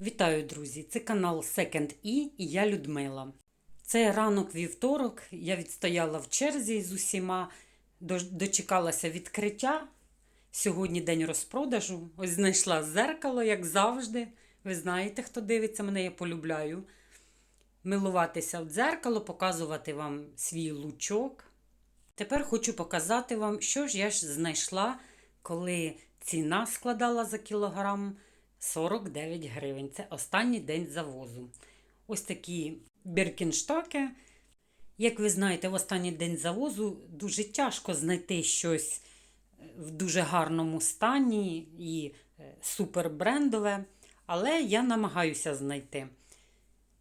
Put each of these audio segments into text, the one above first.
Вітаю, друзі! Це канал Second E і я Людмила. Це ранок вівторок. Я відстояла в черзі з усіма, дочекалася відкриття. Сьогодні день розпродажу. Ось знайшла зеркало, як завжди. Ви знаєте, хто дивиться мене, я полюбляю. Милуватися в дзеркало, показувати вам свій лучок. Тепер хочу показати вам, що ж я ж знайшла, коли ціна складала за кілограм 49 гривень. Це останній день завозу. Ось такі біркінштоки. Як ви знаєте, в останній день завозу дуже тяжко знайти щось е, в дуже гарному стані і е, супербрендове, але я намагаюся знайти.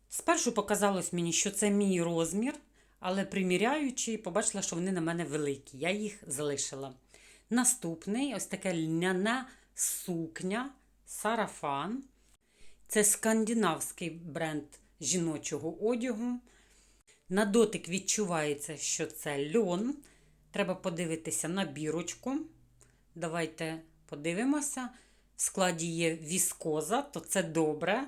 Спершу показалось мені, що це мій розмір, але приміряючи, побачила, що вони на мене великі. Я їх залишила. Наступний ось така льняна сукня, сарафан. Це скандинавський бренд жіночого одягу. На дотик відчувається, що це льон. Треба подивитися на бірочку. Давайте подивимося. В складі є віскоза, то це добре.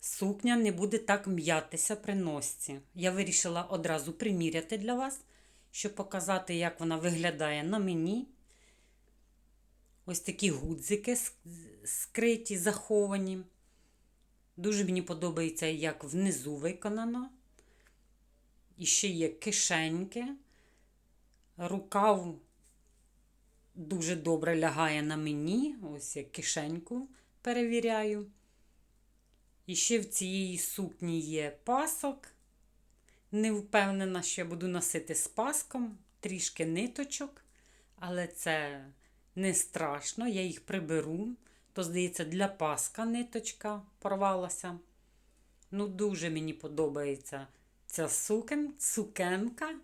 Сукня не буде так м'ятися при носці. Я вирішила одразу приміряти для вас, щоб показати, як вона виглядає на мені. Ось такі гудзики скриті, заховані. Дуже мені подобається, як внизу виконано. І ще є кишеньки. Рукав дуже добре лягає на мені. Ось я кишеньку перевіряю. І ще в цієї сукні є пасок. Не впевнена, що я буду носити з паском, трішки ниточок, але це не страшно, я їх приберу. То, здається, для паска ниточка порвалася. Ну, дуже мені подобається ця сукен, сукенка,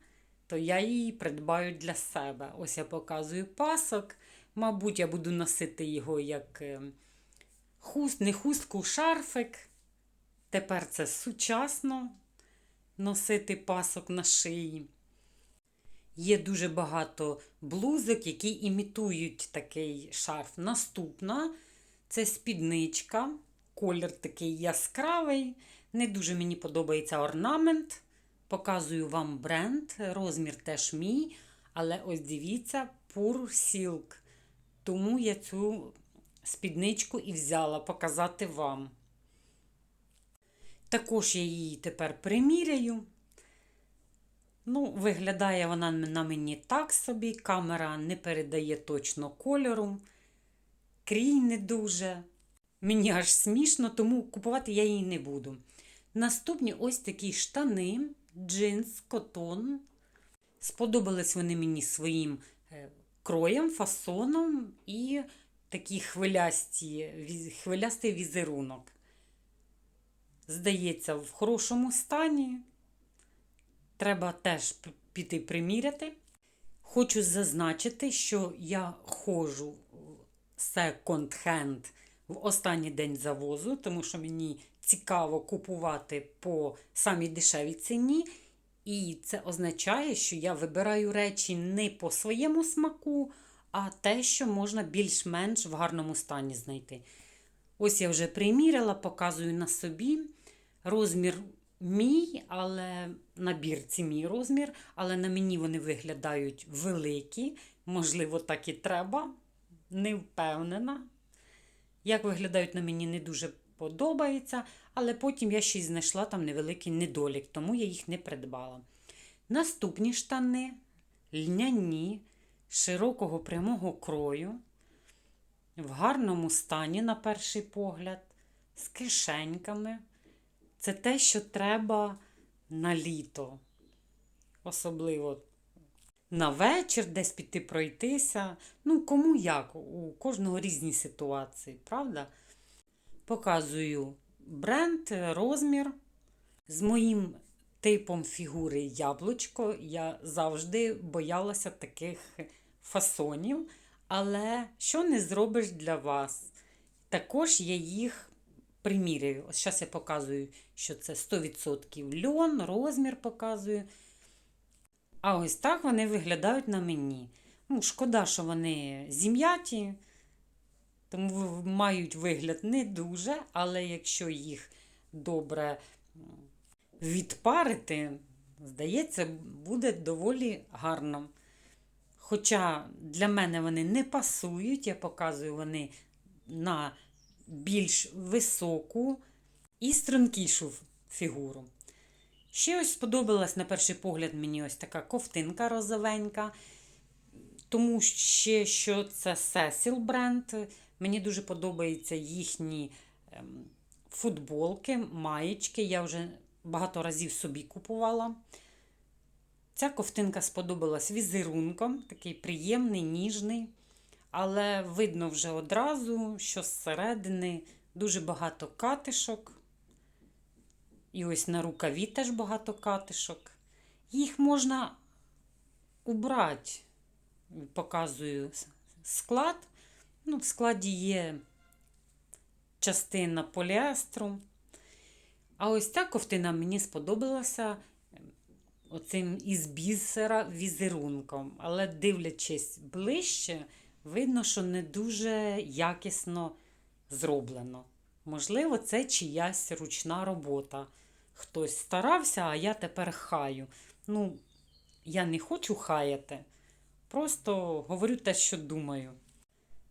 то я її придбаю для себе. Ось я показую пасок. Мабуть, я буду носити його як е, хуст, не хустку, шарфик. Тепер це сучасно носити пасок на шиї. Є дуже багато блузок, які імітують такий шарф. Наступна це спідничка. Колір такий яскравий. Не дуже мені подобається орнамент. Показую вам бренд. Розмір теж мій. Але ось дивіться, Pure Silk. Тому я цю спідничку і взяла показати вам. Також я її тепер приміряю. Ну, виглядає вона на мені так собі. Камера не передає точно кольору. Крій не дуже. Мені аж смішно, тому купувати я її не буду. Наступні ось такі штани, джинс, котон. Сподобались вони мені своїм е, кроєм, фасоном і такий хвилясті, хвилястий візерунок. Здається, в хорошому стані. Треба теж піти приміряти. Хочу зазначити, що я ходжу секонд-хенд в останній день завозу, тому що мені цікаво купувати по самій дешевій ціні. І це означає, що я вибираю речі не по своєму смаку, а те, що можна більш-менш в гарному стані знайти. Ось я вже приміряла, показую на собі. Розмір мій, але на бірці мій розмір, але на мені вони виглядають великі. Можливо, так і треба. Не впевнена. Як виглядають на мені, не дуже подобається, але потім я ще й знайшла там невеликий недолік, тому я їх не придбала. Наступні штани льняні, широкого прямого крою, в гарному стані, на перший погляд, з кишеньками. Це те, що треба на літо. Особливо на вечір десь піти пройтися. Ну, кому як, у кожного різні ситуації, правда? Показую бренд, розмір. З моїм типом фігури яблучко я завжди боялася таких фасонів. Але що не зробиш для вас? Також я їх приміряю. Ось зараз я показую, що це 100% льон, розмір показую. А ось так вони виглядають на мені. Ну, шкода, що вони зім'яті. тому мають вигляд не дуже, але якщо їх добре відпарити, здається, буде доволі гарно. Хоча для мене вони не пасують, я показую вони на більш високу і стрункішу фігуру. Ще ось сподобалась на перший погляд мені ось така ковтинка розовенька, тому ще, що це Cecil бренд. Мені дуже подобаються їхні ем, футболки, маєчки. Я вже багато разів собі купувала. Ця ковтинка сподобалась візерунком, такий приємний, ніжний, але видно вже одразу, що зсередини дуже багато катишок. І ось на рукаві теж багато катишок. Їх можна убрати. Показую склад. Ну, в складі є частина поліестру. А ось ця ковтина мені сподобалася оцим із бісера візерунком. Але дивлячись ближче, видно, що не дуже якісно зроблено. Можливо, це чиясь ручна робота. Хтось старався, а я тепер хаю. Ну, я не хочу хаяти, просто говорю те, що думаю.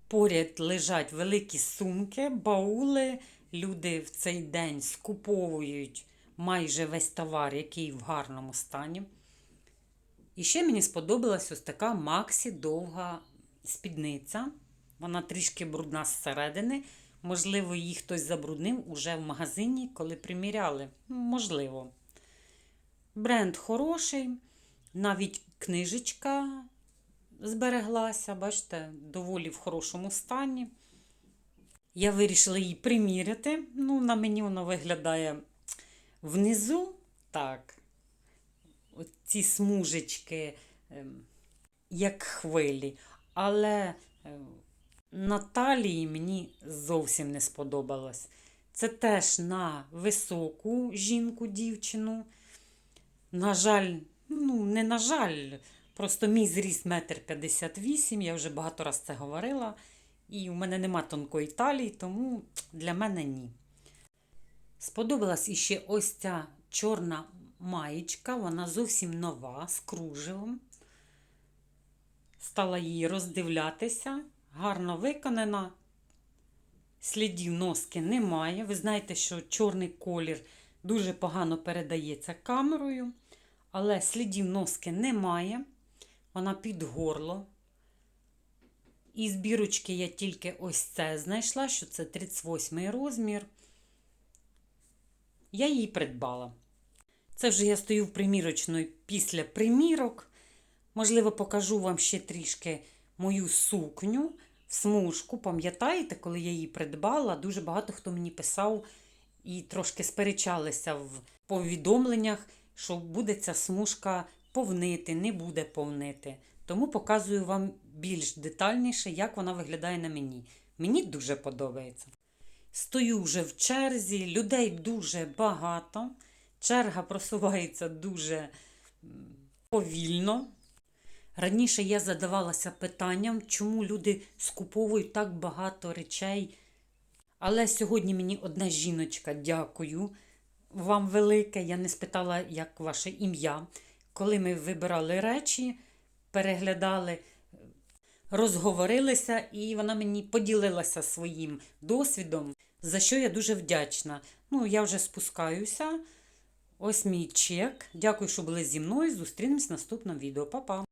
Поряд лежать великі сумки, баули. Люди в цей день скуповують майже весь товар, який в гарному стані. І ще мені сподобалась ось така Максі довга спідниця. Вона трішки брудна зсередини. Можливо, її хтось забруднив уже в магазині, коли приміряли. Можливо. Бренд хороший, навіть книжечка збереглася, бачите, доволі в хорошому стані. Я вирішила її приміряти. Ну, на мені вона виглядає внизу. Так. Ці смужечки, ем, як хвилі. Але ем, на талії мені зовсім не сподобалось. Це теж на високу жінку, дівчину. На жаль, ну, не на жаль, просто мій зріст 1,58 м, я вже багато разів це говорила. І у мене нема тонкої талії, тому для мене ні. Сподобалась іще ось ця чорна маєчка, вона зовсім нова, з кружевом. Стала її роздивлятися, гарно виконана. Слідів носки немає. Ви знаєте, що чорний колір дуже погано передається камерою, але слідів носки немає. Вона під горло. Із бірочки я тільки ось це знайшла, що це 38 розмір. Я її придбала. Це вже я стою в примірочної після примірок. Можливо, покажу вам ще трішки мою сукню в смужку. Пам'ятаєте, коли я її придбала, дуже багато хто мені писав і трошки сперечалися в повідомленнях, що буде ця смужка повнити, не буде повнити. Тому показую вам більш детальніше, як вона виглядає на мені. Мені дуже подобається. Стою вже в черзі, людей дуже багато. Черга просувається дуже повільно. Раніше я задавалася питанням, чому люди скуповують так багато речей. Але сьогодні мені одна жіночка, дякую вам велике. Я не спитала, як ваше ім'я. Коли ми вибирали речі, переглядали, розговорилися, і вона мені поділилася своїм досвідом, за що я дуже вдячна. Ну, я вже спускаюся. Ось мій чек. Дякую, що були зі мною. Зустрінемось в наступному відео. Па-па!